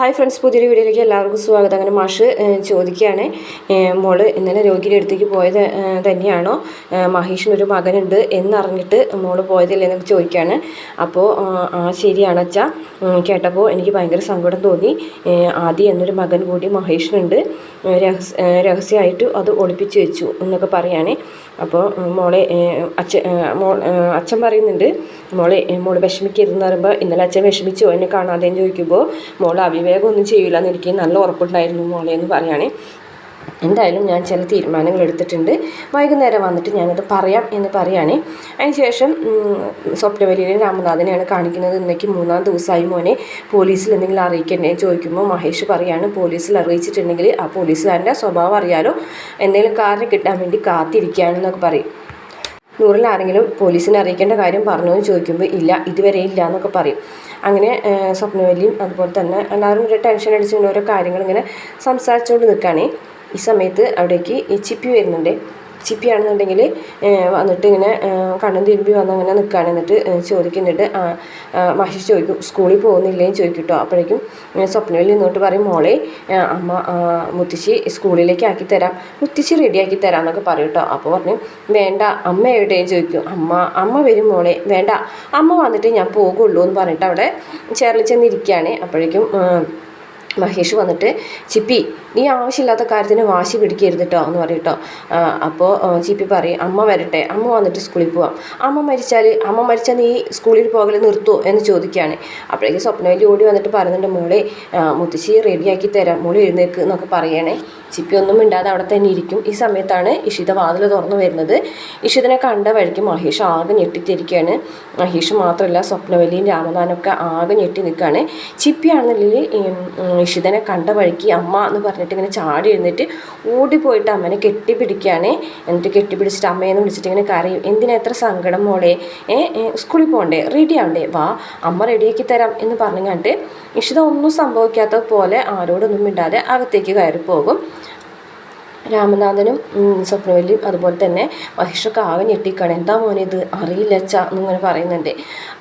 Hi friends പുതിയൊരു വീഡിയോയിലേക്ക് എല്ലാവർക്കും സ്വാഗതം. അങ്ങനെ മാഷ് ചോദിക്കുകയാണ്. മോൾ ഇന്നലെ രോഗിയുടെ അടുത്തേക്ക് പോയത് തന്നെയാണോ? മഹേഷിനൊരു മകനുണ്ട് എന്നറിഞ്ഞിട്ട് മോൾ പോയതില്ലേ എന്നൊക്കെ ചോദിക്കുകയാണ്. അപ്പോൾ ആ ശരിയാണ് അച്ഛാ. കേട്ടപ്പോൾ എനിക്ക് ഭയങ്കര സങ്കടം തോന്നി. ആദ്യം എന്നൊരു മകൻ കൂടി മഹേഷിനുണ്ട്. ഏഹ്, രഹസ്യ രഹസ്യമായിട്ട് അത് ഒളിപ്പിച്ച് വെച്ചു എന്നൊക്കെ പറയുകയാണ് അപ്പോൾ മോളെ അച്ഛ മോൾ അച്ഛൻ പറയുന്നുണ്ട് മോളെ മോൾ വിഷമിക്കരുതെന്ന് പറയുമ്പോൾ ഇന്നലെ അച്ഛൻ വിഷമിച്ചോ? എന്നെ കാണാതെ ചോദിക്കുമ്പോൾ മോൾ അവിവേകമൊന്നും ചെയ്യില്ല എന്ന് എനിക്ക് നല്ല ഉറപ്പുണ്ടായിരുന്നു മോളെ എന്ന് പറയുകയാണേ എന്തായാലും ഞാൻ ചില തീരുമാനങ്ങൾ എടുത്തിട്ടുണ്ട്. വൈകുന്നേരം വന്നിട്ട് ഞാനത് പറയാം എന്ന് പറയുകയാണ് അതിനുശേഷം സ്വപ്നവലിയിലെ രാമനാഥനെയാണ് കാണിക്കുന്നത്. ഇന്നേക്ക് മൂന്നാം ദിവസമായി മോനെ. പോലീസിൽ എന്തെങ്കിലും അറിയിക്കണ്ടേ ചോദിക്കുമ്പോൾ മഹേഷ് പറയാണ് പോലീസിൽ അറിയിച്ചിട്ടുണ്ടെങ്കിൽ ആ പോലീസുകാരന്റെ സ്വഭാവം അറിയാലോ. എന്തെങ്കിലും കാരണം കിട്ടാൻ വേണ്ടി കാത്തിരിക്കുകയാണെന്നൊക്കെ പറയും. നൂറിൽ ആരെങ്കിലും പോലീസിനെ അറിയിക്കേണ്ട കാര്യം പറഞ്ഞു എന്ന് ചോദിക്കുമ്പോൾ ഇല്ല ഇതുവരെ ഇല്ല എന്നൊക്കെ പറയും. അങ്ങനെ സ്വപ്നവലിയും അതുപോലെ തന്നെ എല്ലാവരും ഒരു ടെൻഷൻ അടിച്ച് ഓരോ കാര്യങ്ങൾ ഇങ്ങനെ സംസാരിച്ചുകൊണ്ട് നിൽക്കുകയാണ്. ഈ സമയത്ത് അവിടേക്ക് ഈ ചിപ്പി വരുന്നുണ്ട്. ചിപ്പിയാണെന്നുണ്ടെങ്കിൽ വന്നിട്ട് ഇങ്ങനെ കണ്ണും തിരുമ്പി വന്ന് അങ്ങനെ നിൽക്കുകയാണ് എന്നിട്ട് ചോദിക്കുന്നുണ്ട്. മഹേഷ് ചോദിക്കും സ്കൂളിൽ പോകുന്നില്ലേന്ന് ചോദിക്കും കേട്ടോ അപ്പോഴേക്കും സ്വപ്നവിൽ നിന്നോട്ട് പറയും മോളെ അമ്മ മുത്തശ്ശി സ്കൂളിലേക്ക് ആക്കി തരാം മുത്തശ്ശി റെഡിയാക്കി തരാം എന്നൊക്കെ പറയും കേട്ടോ. അപ്പോൾ പറഞ്ഞു വേണ്ട അമ്മ എവിടെയും ചോദിക്കും. അമ്മ അമ്മ വരും മോളെ. വേണ്ട അമ്മ വന്നിട്ട് ഞാൻ പോകുള്ളൂ എന്ന് പറഞ്ഞിട്ട് അവിടെ ചേർന്ന് ചെന്നിരിക്കുകയാണ് അപ്പോഴേക്കും മഹേഷ് വന്നിട്ട് ചിപ്പി നീ ആവശ്യമില്ലാത്ത കാര്യത്തിന് വാശി പിടിക്കരുത് കേട്ടോ എന്ന് പറയും കേട്ടോ അപ്പോൾ ചിപ്പി പറയും അമ്മ വരട്ടെ അമ്മ വന്നിട്ട് സ്കൂളിൽ പോവാം. അമ്മ മരിച്ചാൽ അമ്മ മരിച്ചാൽ നീ സ്കൂളിൽ പോകൽ നിർത്തുമോ എന്ന് ചോദിക്കുകയാണ് അപ്പോഴേക്കും സ്വപ്നവല്ലി ഓടി വന്നിട്ട് പറയുന്നുണ്ട് മോളെ മുത്തശ്ശി റെഡിയാക്കി തരാം മോളെ എഴുന്നേക്ക് എന്നൊക്കെ പറയണേ. ചിപ്പി ഒന്നും മിണ്ടാതെ അവിടെ തന്നെ ഇരിക്കും. ഈ സമയത്താണ് ഇഷിത വാതിൽ തുറന്നു വരുന്നത്. ഇഷിതനെ കണ്ട വഴിക്ക് മഹേഷ് ആകെ ഞെട്ടിത്തിരിക്കുകയാണ് മഹേഷ് മാത്രമല്ല സ്വപ്നവലിയും രാമനാഥനൊക്കെ ആകെ ഞെട്ടി നിൽക്കുകയാണ് ചിപ്പിയാണെന്നുണ്ടെങ്കിൽ ഇഷിതനെ കണ്ട വഴിക്ക് അമ്മ എന്ന് പറഞ്ഞിട്ട് ഇങ്ങനെ ചാടി എഴുന്നേറ്റ് ഓടിപ്പോയിട്ട് അമ്മനെ കെട്ടിപ്പിടിക്കുകയാണ്. എന്നിട്ട് കെട്ടിപ്പിടിച്ചിട്ട് അമ്മയെന്ന് വിളിച്ചിട്ട് ഇങ്ങനെ കരയും. എന്തിനാ എത്ര സങ്കടം മോളെ? സ്കൂളിൽ പോകണ്ടേ? റെഡി ആവണ്ടേ? വാ അമ്മ റെഡിയാക്കി തരാം. എന്ന് പറഞ്ഞുകൊണ്ട് ഇഷിത ഒന്നും സംഭവിക്കാത്ത പോലെ ആരോടൊന്നും മിണ്ടാതെ അകത്തേക്ക് കയറി പോകും രാമനാഥനും സ്വപ്നവല്ലിയും അതുപോലെ തന്നെ മഹേഷൊക്കെ ആകെ ഞെട്ടിക്കാണ്. എന്താ മോനെ ഇത്? അറിയില്ല ച എന്നിങ്ങനെ പറയുന്നുണ്ട്.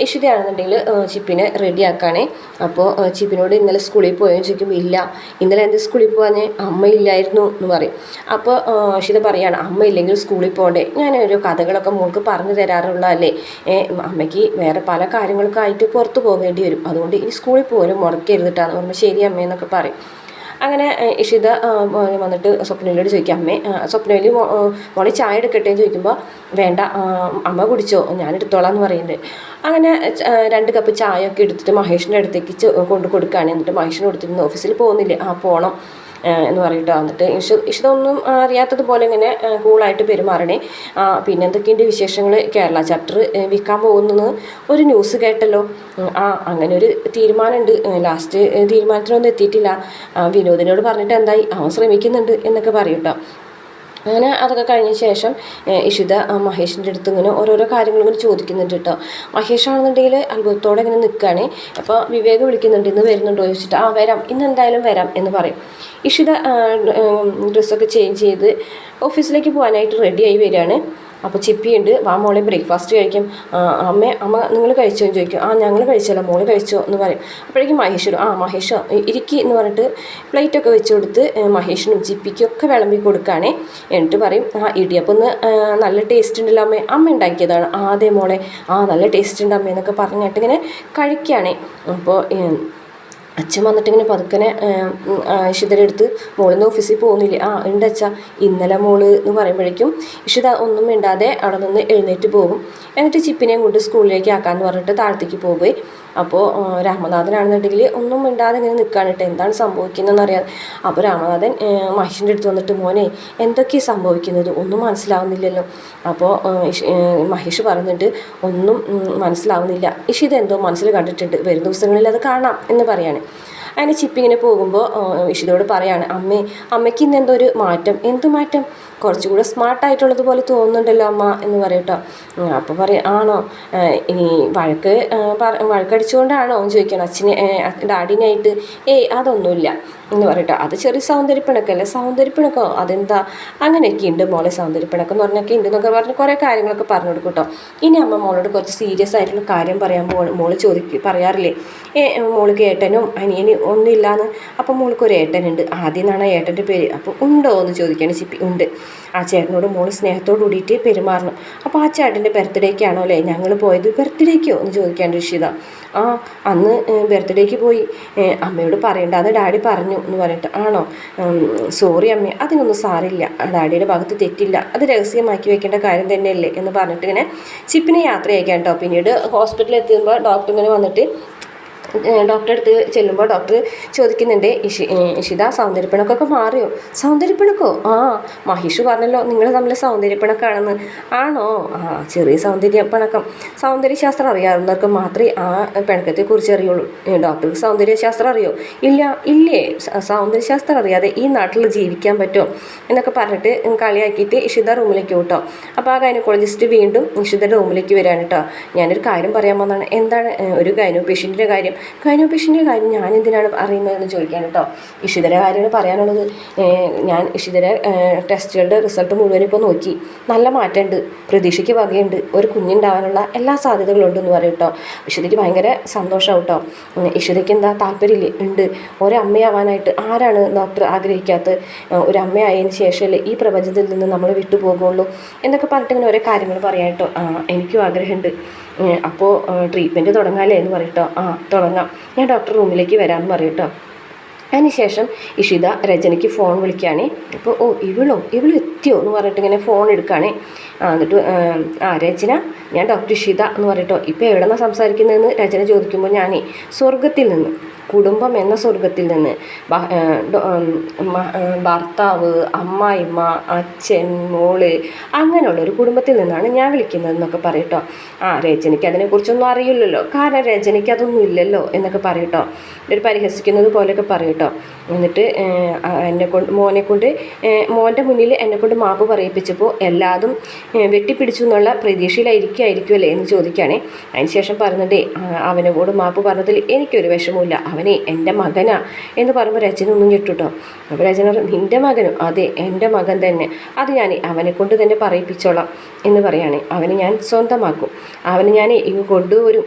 ഇഷിതയാണെന്നുണ്ടെങ്കിൽ ചിപ്പിനെ റെഡി റെഡിയാക്കാണേ അപ്പോൾ ചിപ്പിനോട് ഇന്നലെ സ്കൂളിൽ പോയെന്ന് ചോദിക്കുമ്പോൾ ഇല്ല ഇന്നലെ എന്ത് സ്കൂളിൽ പോകാൻ അമ്മയില്ലായിരുന്നു എന്ന് പറയും. അപ്പോൾ ഇഷിത പറയാണ് അമ്മ ഇല്ലെങ്കിൽ സ്കൂളിൽ പോകണ്ടേ? ഞാൻ ഒരു കഥകളൊക്കെ മോൾക്ക് പറഞ്ഞു തരാറുള്ളതല്ലേ അമ്മയ്ക്ക് വേറെ പല കാര്യങ്ങൾക്കായിട്ട് പുറത്തു പോകേണ്ടി വരും. അതുകൊണ്ട് ഈ സ്കൂളിൽ പോലും മുടക്കരുതിട്ടാന്ന് പറയുമ്പോൾ ശരി അമ്മയെന്നൊക്കെ പറയും. അങ്ങനെ ഇഷിത വന്നിട്ട് സ്വപ്നയിലോട് ചോദിക്കും അമ്മേ ആഹ്, മോളെ ചായ എടുക്കട്ടെ എന്ന് ചോദിക്കുമ്പോൾ വേണ്ട അമ്മ കുടിച്ചോ ഞാൻ എടുത്തോളാം എന്ന് പറയുന്നുണ്ട്. അങ്ങനെ രണ്ട് കപ്പ് ചായ ഒക്കെ എടുത്തിട്ട് മഹേഷിന്റെ അടുത്തേക്ക് കൊണ്ടു കൊടുക്കുകയാണ് എന്നിട്ട് മഹേഷിന് കൊടുത്തിരുന്നു ഓഫീസിൽ പോകുന്നില്ലേ? ആ പോകണം എന്ന് പറഞ്ഞിട്ട് വന്നിട്ട്. ഇഷ ഇഷിത ഒന്നും അറിയാത്തതുപോലെ ഇങ്ങനെ കൂളായിട്ട് പെരുമാറണേ. പിന്നെ എന്തൊക്കെയുണ്ട് വിശേഷങ്ങൾ കേരള ചാപ്റ്റർ വിൽക്കാൻ പോകുന്നത് ഒരു ന്യൂസ് കേട്ടല്ലോ. ആ അങ്ങനെ ഒരു തീരുമാനമുണ്ട്. ലാസ്റ്റ് തീരുമാനത്തിനൊന്നും എത്തിയിട്ടില്ല. വിനോദിനോട് പറഞ്ഞിട്ട് എന്തായി? അവൻ ശ്രമിക്കുന്നുണ്ട് എന്നൊക്കെ പറയും അങ്ങനെ അതൊക്കെ കഴിഞ്ഞ ശേഷം ഇഷിത മഹേഷിന്റെ അടുത്ത് ഇങ്ങനെ ഓരോരോ കാര്യങ്ങൾ ഇങ്ങനെ ചോദിക്കുന്നുണ്ട് കേട്ടോ. മഹേഷാണെന്നുണ്ടെങ്കിൽ അത്ഭുതത്തോടെ ഇങ്ങനെ നിൽക്കുകയാണ് അപ്പോൾ വിവേക് വിളിക്കുന്നുണ്ട് ഇന്ന് വരുന്നുണ്ടോ? ചോദിച്ചിട്ട് ആ വരാം. ഇന്ന് എന്തായാലും വരാം എന്ന് പറയും. ഇഷിത ഡ്രസ്സൊക്കെ ചേഞ്ച് ചെയ്ത് ഓഫീസിലേക്ക് പോകാനായിട്ട് റെഡിയായി വരികയാണ്. അപ്പോൾ ചിപ്പിയുണ്ട് വാ മോളെ ബ്രേക്ക്ഫാസ്റ്റ് കഴിക്കും. അമ്മ അമ്മ നിങ്ങൾ കഴിച്ചോ എന്ന് ചോദിക്കും. ആ ഞങ്ങൾ കഴിച്ചല്ലോ മോൾ കഴിച്ചോ എന്ന് പറയും. അപ്പോഴേക്കും മഹേഷ് ആ മഹേഷ് ഇരിക്കി എന്ന് പറഞ്ഞിട്ട് പ്ലേറ്റൊക്കെ വെച്ച് കൊടുത്ത് മഹേഷിനും ചിപ്പിക്കും ഒക്കെ വിളമ്പി കൊടുക്കുകയാണേ എന്നിട്ട് പറയും ആ ഇടിയപ്പം ഒന്ന് നല്ല ടേസ്റ്റ് ഉണ്ടല്ലോ അമ്മേ. അമ്മ ഉണ്ടാക്കിയതാണ്. ആ അതെ മോളെ. ആ നല്ല ടേസ്റ്റ് ഉണ്ട് അമ്മ എന്നൊക്കെ പറഞ്ഞിട്ട് ഇങ്ങനെ കഴിക്കുകയാണേ. അപ്പോൾ അച്ഛൻ വന്നിട്ട് ഇങ്ങനെ പതുക്കനെ ഇഷിതയുടെ അടുത്ത് മോളിന്ന് ഓഫീസിൽ പോകുന്നില്ല? ആ ഉണ്ട് അച്ഛ. ഇന്നലെ മോൾ എന്ന് പറയുമ്പോഴേക്കും ഇഷിത ഒന്നും മിണ്ടാതെ അവിടെ നിന്ന് എഴുന്നേറ്റ് പോകും. എന്നിട്ട് ചിപ്പിനെയും കൊണ്ട് സ്കൂളിലേക്ക് ആക്കാമെന്ന് പറഞ്ഞിട്ട് താഴത്തേക്ക് പോകുകയും അപ്പോൾ രാമനാഥനാണെന്നുണ്ടെങ്കിൽ ഒന്നും മിണ്ടാതെ ഇങ്ങനെ നിൽക്കുകയാണ് കേട്ടോ എന്താണ് സംഭവിക്കുന്നതെന്ന് അറിയാതെ. അപ്പോൾ രാമനാഥൻ മഹേഷിന്റെ അടുത്ത് വന്നിട്ട് മോനെ എന്തൊക്കെയാണ് സംഭവിക്കുന്നത്? ഒന്നും മനസ്സിലാവുന്നില്ലല്ലോ. അപ്പോൾ മഹേഷ് പറയുന്നുണ്ട് ഒന്നും മനസ്സിലാവുന്നില്ല. ഇഷ് ഇതെന്തോ മനസ്സിൽ കണ്ടിട്ടുണ്ട്. വരും ദിവസങ്ങളിൽ അത് കാണാം എന്ന് പറയാണ്. അങ്ങനെ ചിപ്പിങ്ങനെ പോകുമ്പോൾ ഇഷിതോട് പറയാണ് അമ്മേ അമ്മയ്ക്ക് ഇന്ന് എന്തോ ഒരു മാറ്റം. എന്ത് മാറ്റം? കുറച്ചുകൂടെ സ്മാർട്ടായിട്ടുള്ളത് പോലെ തോന്നുന്നുണ്ടല്ലോ അമ്മ എന്ന് പറയട്ടോ. അപ്പോൾ പറയും ആണോ? ഈ വഴക്ക് വഴക്കടിച്ചുകൊണ്ടാണോ എന്ന് ചോദിക്കണം. അച്ഛനെ ഡാഡിനായിട്ട് ഏയ് അതൊന്നുമില്ല എന്ന് പറയട്ടോ. അത് ചെറിയ സൗന്ദര്യപ്പിണക്കല്ലേ സൗന്ദര്യപ്പിണക്കോ അതെന്താ? അങ്ങനെയൊക്കെ ഉണ്ട് മോളെ സൗന്ദര്യപ്പിണക്കം എന്ന് പറഞ്ഞൊക്കെ ഉണ്ട് എന്നൊക്കെ പറഞ്ഞ് കുറേ കാര്യങ്ങളൊക്കെ പറഞ്ഞു കൊടുക്കും കേട്ടോ ഇനി അമ്മ മോളോട് കുറച്ച് സീരിയസ് ആയിട്ടുള്ള കാര്യം പറയാൻ പോ മോൾ ചോദിക്കും പറയാറില്ലേ? ഏ മോൾക്ക് ഏട്ടനും അനിയനും ഒന്നുമില്ലാന്ന്. അപ്പം മോൾക്ക് ഒരു ഏട്ടനുണ്ട്. ആദ്യം എന്നാണ് ഏട്ടന്റെ പേര്. അപ്പോൾ ഉണ്ടോ എന്ന് ചോദിക്കുകയാണ് ചിപ്പി. ഉണ്ട്. ആ ചേട്ടനോട് മോൾ സ്നേഹത്തോട് കൂടിയിട്ട് പെരുമാറണം. അപ്പോൾ ആ ചേട്ടന്റെ ബർത്ത്ഡേക്കാണോ അല്ലേ? ഞങ്ങൾ പോയത് ബർത്ത്ഡേക്കോ? എന്ന് ചോദിക്കാൻ ഋഷിത. ആ അന്ന് ബർത്ത്ഡേക്ക് പോയി. അമ്മയോട് പറയണ്ട. അത് ഡാഡി പറഞ്ഞു എന്ന് പറഞ്ഞിട്ട്. ആണോ? സോറി അമ്മ. അതിനൊന്നും സാറില്ല ഡാഡിയുടെ ഭാഗത്ത് തെറ്റില്ല. അത് രഹസ്യമാക്കി വെക്കേണ്ട കാര്യം തന്നെയല്ലേ എന്ന് പറഞ്ഞിട്ട് ഇങ്ങനെ ചിപ്പിനെ യാത്ര അയക്കാം കേട്ടോ. പിന്നീട് ഹോസ്പിറ്റലിൽ എത്തുമ്പോൾ ഡോക്ടർ ഇങ്ങനെ വന്നിട്ട് ഡോക്ടറെ അടുത്ത് ചെല്ലുമ്പോൾ ഡോക്ടർ ചോദിക്കുന്നുണ്ട് ഇഷി ഇഷിത സൗന്ദര്യപ്പിണക്കൊക്കെ മാറിയോ? സൗന്ദര്യപ്പിണക്കോ? ആ മഹിഷ് പറഞ്ഞല്ലോ നിങ്ങൾ തമ്മിൽ സൗന്ദര്യപ്പിണക്കാണെന്ന്. ആണോ? ആ ചെറിയ സൗന്ദര്യപ്പിണക്കം. സൗന്ദര്യശാസ്ത്രം അറിയാവുന്നവർക്ക് മാത്രമേ ആ പിണക്കത്തെക്കുറിച്ച് അറിയുള്ളൂ. ഡോക്ടർക്ക് സൗന്ദര്യശാസ്ത്രം അറിയോ? ഇല്ല ഇല്ലേ? സൗന്ദര്യശാസ്ത്രം അറിയാതെ ഈ നാട്ടിൽ ജീവിക്കാൻ പറ്റുമോ എന്നൊക്കെ പറഞ്ഞിട്ട് കളിയാക്കിയിട്ട് ഇഷിത റൂമിലേക്ക് വിട്ടോ. അപ്പോൾ ആ ഗൈനക്കോളജിസ്റ്റ് വീണ്ടും ഇഷിതയുടെ റൂമിലേക്ക് വരാൻ കേട്ടോ ഞാനൊരു കാര്യം പറയാൻ വന്നതാണ്. എന്താണ് ഒരു ഗൈനോ പേഷ്യന്റിന്റെ കാര്യം? ഗൈനോ പേഷ്യന്റിന്റെ കാര്യം ഞാൻ എന്തിനാണ് അറിയുന്നതെന്ന് ചോദിക്കാൻ കേട്ടോ. ഇഷിതര കാര്യമാണ് പറയാനുള്ളത്. ഞാൻ ഇഷിതര ടെസ്റ്റുകളുടെ റിസൾട്ട് മുഴുവൻ ഇപ്പോൾ നോക്കി. നല്ല മാറ്റമുണ്ട്. പ്രതീക്ഷയ്ക്ക് വകയുണ്ട്. ഒരു കുഞ്ഞുണ്ടാവാനുള്ള എല്ലാ സാധ്യതകളുണ്ടെന്ന് പറയും കേട്ടോ. ഇഷിതയ്ക്ക് ഭയങ്കര സന്തോഷമാവും കേട്ടോ. ഇഷിതയ്ക്ക് എന്താ താല്പര്യമില്ലേ? ഉണ്ട്. ഒരമ്മയാവാനായിട്ട് ആരാണ് ഡോക്ടർ ആഗ്രഹിക്കാത്ത ഒരമ്മയായതിന് ശേഷമല്ലേ ഈ പ്രപഞ്ചത്തിൽ നിന്ന് നമ്മൾ വിട്ടുപോകുള്ളൂ എന്നൊക്കെ പറഞ്ഞിട്ട് ഇങ്ങനെ ഓരോ കാര്യങ്ങൾ പറയാം കേട്ടോ. ആ എനിക്കും ആഗ്രഹമുണ്ട്. അപ്പോൾ ട്രീറ്റ്മെന്റ് തുടങ്ങാമല്ലേ എന്ന് പറയട്ടോ. ആ തുടങ്ങാം. ഞാൻ ഡോക്ടർ റൂമിലേക്ക് വരാമെന്ന് പറയട്ടോ. അതിനുശേഷം ഇഷിത രജനിക്ക് ഫോൺ വിളിക്കുകയാണ്. അപ്പോൾ ഓ ഇവളോ? ഇവൾ എത്തിയോ എന്ന് പറഞ്ഞിട്ട് ഇങ്ങനെ ഫോൺ എടുക്കുകയാണ് ആ എന്നിട്ട് ആ, രചന ഞാൻ ഡോക്ടർ ഷിത എന്ന് പറഞ്ഞിട്ടോ ഇപ്പോൾ എവിടെ നിന്നാണ് സംസാരിക്കുന്നതെന്ന് രചന ചോദിക്കുമ്പോൾ ഞാനേ സ്വർഗത്തിൽ നിന്ന് കുടുംബം എന്ന സ്വർഗത്തിൽ നിന്ന് ഭർത്താവ് അമ്മായിമ്മ അച്ഛൻ മോൾ അങ്ങനെയുള്ള ഒരു കുടുംബത്തിൽ നിന്നാണ് ഞാൻ വിളിക്കുന്നത് എന്നൊക്കെ പറയട്ടോ. ആ രചനയ്ക്ക് അതിനെക്കുറിച്ചൊന്നും അറിയില്ലല്ലോ. കാരണം രചനയ്ക്ക് അതൊന്നും ഇല്ലല്ലോ എന്നൊക്കെ പറയട്ടോ. ഒരു പരിഹസിക്കുന്നത് പോലെയൊക്കെ പറയട്ടോ. എന്നിട്ട് ഏഹ്, മോനെക്കൊണ്ട് മോന്റെ മുന്നിൽ എന്നെ കൊണ്ട് മാപ്പ് പറയിപ്പിച്ചപ്പോൾ എല്ലാതും വെട്ടിപ്പിടിച്ചു എന്നുള്ള പ്രതീക്ഷയിലായിരിക്കുമായിരിക്കും അല്ലേ എന്ന് ചോദിക്കുകയാണേ അതിന് ശേഷം അവനോട് മാപ്പ് പറഞ്ഞതിൽ എനിക്കൊരു വിഷമമില്ല അവനെ എന്റെ മകനാ എന്ന് പറയുമ്പോൾ രചനൊന്നും ഞെട്ടുട്ടോ. അപ്പോൾ രചന നിന്റെ മകനും അതെ എന്റെ മകൻ തന്നെ. അത് ഞാൻ അവനെ കൊണ്ട് തന്നെ പറയിപ്പിച്ചോളാം എന്ന് പറയുകയാണ് അവനെ ഞാൻ സ്വന്തമാക്കും. അവനെ ഞാൻ ഇങ്ങ് കൊണ്ടുവരും.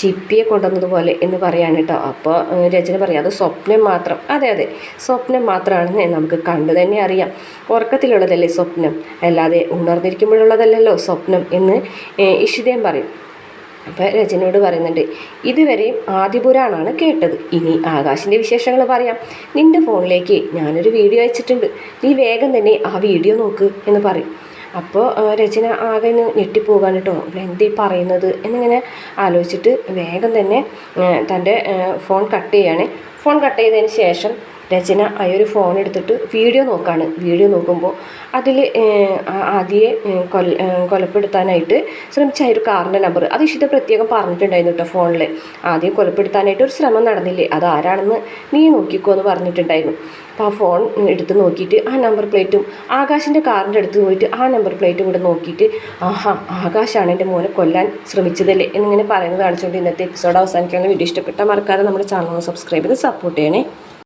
ചിപ്പിയെ കൊണ്ടുവന്നതുപോലെ എന്ന് പറയാണ് കേട്ടോ. അപ്പോൾ രചന പറയും അത് സ്വപ്നം മാത്രം. അതെ അതെ സ്വപ്നം മാത്രമാണെന്ന് നമുക്ക് കണ്ടു തന്നെ അറിയാം. ഉറക്കത്തിലുള്ളതല്ലേ സ്വപ്നം? അല്ലാതെ ഉണർന്നിരിക്കുമ്പോഴുള്ളതല്ലല്ലോ സ്വപ്നം എന്ന് ഇഷിതയും പറയും. അപ്പോൾ രചനയോട് പറയുന്നുണ്ട് ഇതുവരെയും ആദിപുരാണാണ് കേട്ടത്. ഇനി ആകാശിന്റെ വിശേഷങ്ങൾ പറയാം. നിന്റെ ഫോണിലേക്ക് ഞാനൊരു വീഡിയോ അയച്ചിട്ടുണ്ട്. നീ വേഗം തന്നെ ആ വീഡിയോ നോക്ക് എന്ന് പറയും. അപ്പോൾ രചന ആകെ ഒന്ന് ഞെട്ടിപ്പോകാൻ കേട്ടോ എന്തീ പറയുന്നത് എന്നിങ്ങനെ ആലോചിച്ചിട്ട് വേഗം തന്നെ തന്റെ ഫോൺ കട്ട് ചെയ്യാണ്. ഫോൺ കട്ട് ചെയ്തതിന് ശേഷം രചന ഒരു ഫോൺ എടുത്തിട്ട് വീഡിയോ നോക്കാണ്. വീഡിയോ നോക്കുമ്പോൾ അതിൽ ആദ്യേ കൊല കൊലപ്പെടുത്താനായിട്ട് ശ്രമിച്ച ആ ഒരു കാറിന്റെ നമ്പർ അത് ഇഷിത പ്രത്യേകം പറഞ്ഞിട്ടുണ്ടായിരുന്നു കേട്ടോ ഫോണിൽ ആദ്യം കൊലപ്പെടുത്താനായിട്ട് ഒരു ശ്രമം നടന്നില്ലേ? അത് ആരാണെന്ന് നീ നോക്കിക്കോ എന്ന് പറഞ്ഞിട്ടുണ്ടായിരുന്നു. അപ്പോൾ ആ ഫോൺ എടുത്ത് നോക്കിയിട്ട് ആ നമ്പർ പ്ലേറ്റും ആകാശിന്റെ കാറിന്റെ അടുത്ത് പോയിട്ട് ആ നമ്പർ പ്ലേറ്റും കൂടെ നോക്കിയിട്ട് ആഹാ ആകാശാണ് എന്റെ മോനെ കൊല്ലാൻ ശ്രമിച്ചതല്ലേ എന്നിങ്ങനെ പറയുന്നത് കാണിച്ചുകൊണ്ട് ഇന്നത്തെ എപ്പിസോഡ് അവസാനിക്കുകയാണ് വീഡിയോ ഇഷ്ടപ്പെട്ടാൽ മറക്കാതെ നമ്മുടെ ചാനൽ സബ്സ്ക്രൈബ് ചെയ്ത് സപ്പോർട്ട് ചെയ്യണേ.